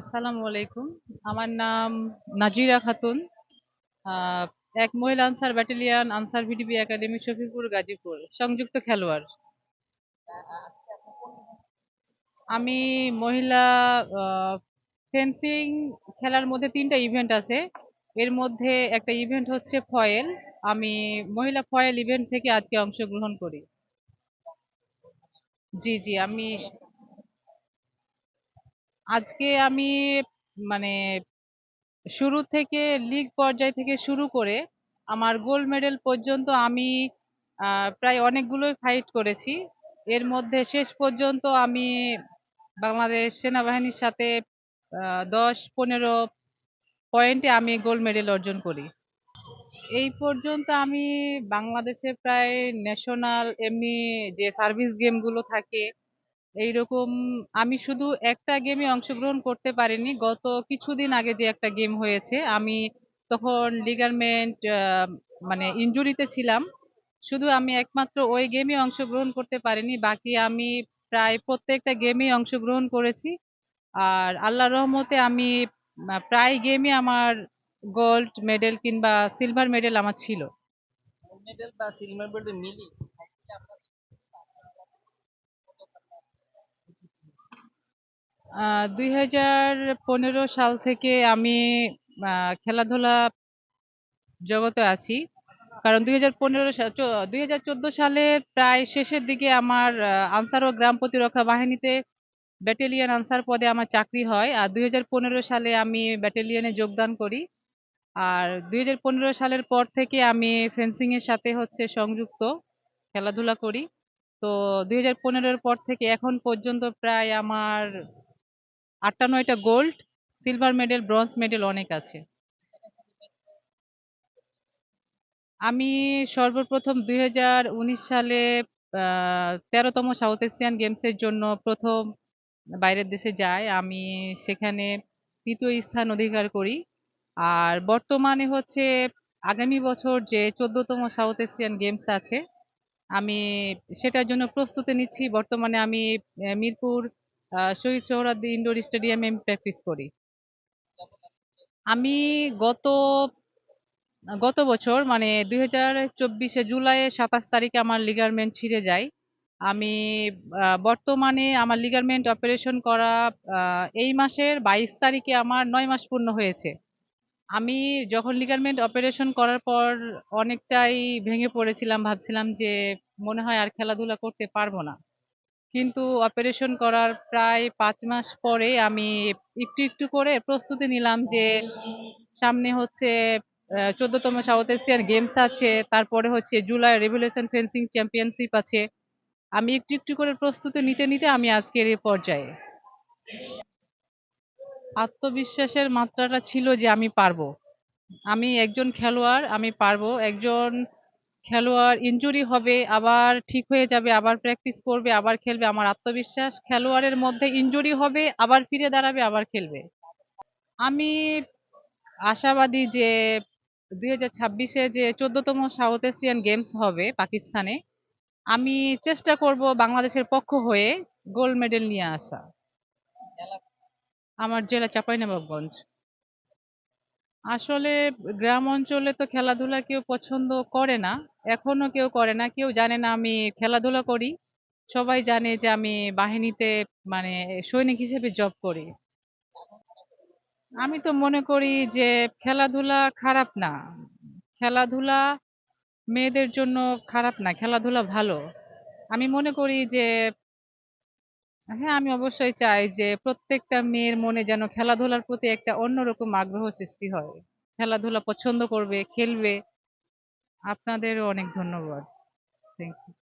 আসসালামু আলাইকুম। আমার নাম নাজিরা খাতুন এক মহিলা Ansar battalion Ansar VDP academy Shafipur Gazipur, সংযুক্ত খেলোয়াড়। আমি মহিলা ফেন্সিং খেলার মধ্যে তিনটা ইভেন্ট আছে। এর মধ্যে একটা ইভেন্ট হচ্ছে ফয়েল। আমি মহিলা ফয়েল ইভেন্ট থেকে আজকে অংশগ্রহণ করি। জি জি, আমি আজকে আমি মানে শুরু থেকে লিগ পর্যায় থেকে শুরু করে আমার গোল্ড মেডেল পর্যন্ত আমি প্রায় অনেকগুলোই ফাইট করেছি। এর মধ্যে শেষ পর্যন্ত আমি বাংলাদেশ সেনাবাহিনীর সাথে দশ পনেরো পয়েন্টে আমি গোল্ড মেডেল অর্জন করি। এই পর্যন্ত আমি বাংলাদেশে প্রায় ন্যাশনাল এমনি যে সার্ভিস গেমগুলো থাকে এইরকম আমি শুধু একটা গেমে অংশগ্রহণ করতে পারিনি। গত কিছুদিন আগে যে একটা গেম হয়েছে, আমি তখন লিগারমেন্ট মানে ইনজুরিতে ছিলাম। শুধু আমি একমাত্র ওই গেমে অংশগ্রহণ করতে পারিনি, বাকি আমি প্রায় প্রত্যেকটা গেমে অংশগ্রহণ করেছি। আর আল্লাহর রহমতে আমি প্রায় গেমে আমার গোল্ড মেডেল কিংবা সিলভার মেডেল আমার ছিল। মেডেল বা সিলভার মেডেল মিলি দুই হাজার পনেরো সাল থেকে আমি খেলাধুলা জগতে আছি। কারণ দুই হাজার পনেরো দুই হাজার চোদ্দ সালের প্রায় শেষের দিকে আমার আনসার ও গ্রাম প্রতিরক্ষা বাহিনীতে ব্যাটালিয়ন আনসার পদে আমার চাকরি হয়। আর দুই হাজার পনেরো সালে আমি ব্যাটালিয়নে যোগদান করি। আর দুই হাজার পনেরো সালের পর থেকে আমি ফেন্সিং এর সাথে হচ্ছে সংযুক্ত, খেলাধুলা করি। তো দুই হাজার পনেরোর পর থেকে এখন পর্যন্ত প্রায় আমার আটটা নয়টা gold silver medal bronze medal অনেক আছে। আমি সর্বপ্রথম দুই হাজার উনিশ সালে তেরোতম সাউথ এশিয়ান গেমসের জন্য প্রথম বাইরের দেশে যাই। আমি সেখানে তৃতীয় স্থান অধিকার করি। আর বর্তমানে হচ্ছে আগামী বছর যে চোদ্দতম সাউথ এশিয়ান গেমস আছে, আমি সেটার জন্য প্রস্তুতি নিচ্ছি। বর্তমানে আমি মিরপুর শহীদ সোহরাওয়ার্দী ইনডোর স্টেডিয়ামে আমি প্র্যাকটিস করি। আমি গত গত বছর মানে দুই হাজার চব্বিশে জুলাইয়ের সাতাশ তারিখে আমার লিগারমেন্ট ছিঁড়ে যায়। আমি বর্তমানে আমার লিগারমেন্ট অপারেশন করা এই মাসের বাইশ তারিখে আমার নয় মাস পূর্ণ হয়েছে। আমি যখন লিগারমেন্ট অপারেশন করার পর অনেকটাই ভেঙে পড়েছিলাম, ভাবছিলাম যে মনে হয় আর খেলাধুলা করতে পারব না। কিন্তু অপারেশন করার প্রায় পাঁচ মাস পরে আমি একটু একটু করে প্রস্তুতি নিলাম যে সামনে হচ্ছে চোদ্দতম সাউথ এশিয়ান গেমস আছে, তারপরে হচ্ছে জুলাই রেভলিউশন ফেন্সিং চ্যাম্পিয়নশিপ আছে। আমি একটু একটু করে প্রস্তুতি নিতে নিতে আমি আজকের এই পর্যায়ে। আত্মবিশ্বাসের মাত্রাটা ছিল যে আমি পারব। আমি একজন খেলোয়াড়, আমি পারব। একজন খেলোয়াড় ইনজুরি হবে, আবার ঠিক হয়ে যাবে, আবার প্র্যাকটিস করবে, আবার খেলবে, আমার আত্মবিশ্বাস খেলোয়াড়ের মধ্যে ইনজুরি হবে, আবার ফিরে দাঁড়াবে, আবার খেলবে। আমি আশাবাদী যে দুই হাজার ছাব্বিশে যে চোদ্দতম সাউথ এশিয়ান গেমস হবে পাকিস্তানে, আমি চেষ্টা করব বাংলাদেশের পক্ষ হয়ে গোল্ড মেডেল নিয়ে আসা। আমার জেলা চাঁপাইনবাবগঞ্জ। আসলে গ্রাম অঞ্চলে তো খেলাধুলা কেউ পছন্দ করে না, এখনও কেউ করে না, কেউ জানে না আমি খেলাধুলা করি। সবাই জানে যে আমি বাহিনীতে মানে সৈনিক হিসেবে জব করি। আমি তো মনে করি যে খেলাধুলা খারাপ না। খেলাধুলা মেয়েদের জন্য খারাপ না, খেলাধুলা ভালো। আমি মনে করি যে হ্যাঁ আমি অবশ্যই চাই যে প্রত্যেকটা মেয়ের মনে যেন খেলাধুলার প্রতি একটা অন্যরকম আগ্রহ সৃষ্টি হয়। খেলাধুলা পছন্দ করবে, খেলবে। আপনাদেরও অনেক ধন্যবাদ। Thank you